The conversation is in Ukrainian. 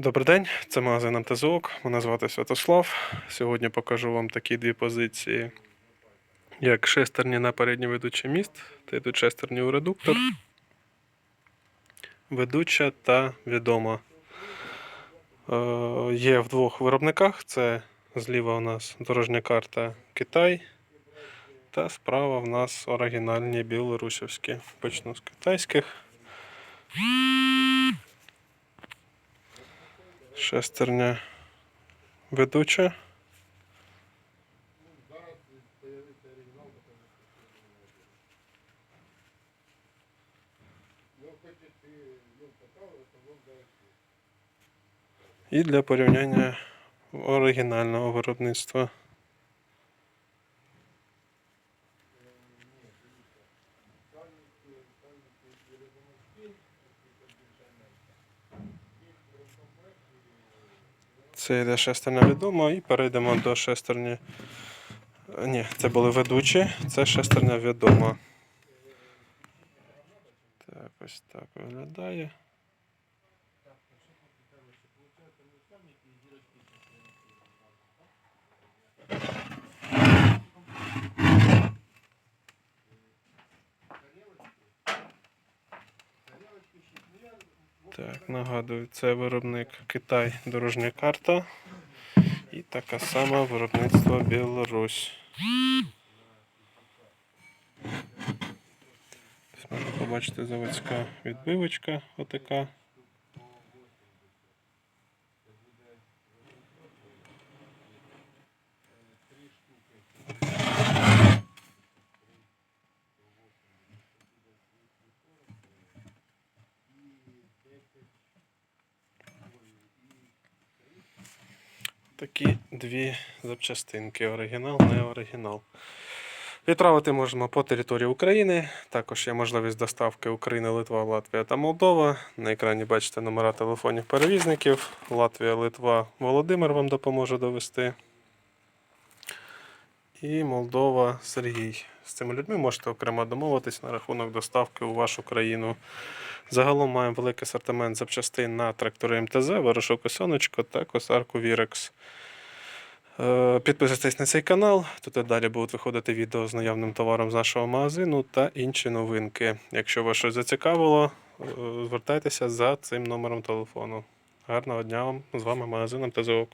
Добрий день, це магазин МТЗОК. Мене звати Святослав. Сьогодні покажу вам такі дві позиції, як шестерні на передній ведучий міст та йдуть шестерні у редуктор. Ведуча та відома. Е, є в двох виробниках. Це зліва у нас дорожня карта Китай. Та справа в нас оригінальні білорусівські. Почну з китайських. Шестерня ведуча. І для порівняння оригінального виробництва. Це йде шестерня відома і перейдемо до шестерні. Ні, це були ведучі, це шестерня відома. Так, ось так виглядає. Так, нагадую, це виробник Китай дорожня карта. І така сама виробництво Білорусь. Можна побачити заводська відбивочка отака. Такі дві запчастинки: оригінал, не оригінал. Відправити можемо по території України. Також є можливість доставки України, Литва, Латвія та Молдова. На екрані бачите номера телефонів перевізників. Латвія, Литва, Володимир вам допоможе довести. І Молдова Сергій. З цими людьми можете окремо домовитись на рахунок доставки у вашу країну. Загалом маємо великий асортимент запчастин на трактори МТЗ, ворошок сонечко та косарку Вірекс. Е, Підписуйтесь на цей канал. Тут і далі будуть виходити відео з наявним товаром з нашого магазину та інші новинки. Якщо вас щось зацікавило, е, звертайтеся за цим номером телефону. Гарного дня вам! З вами магазин МТЗОК.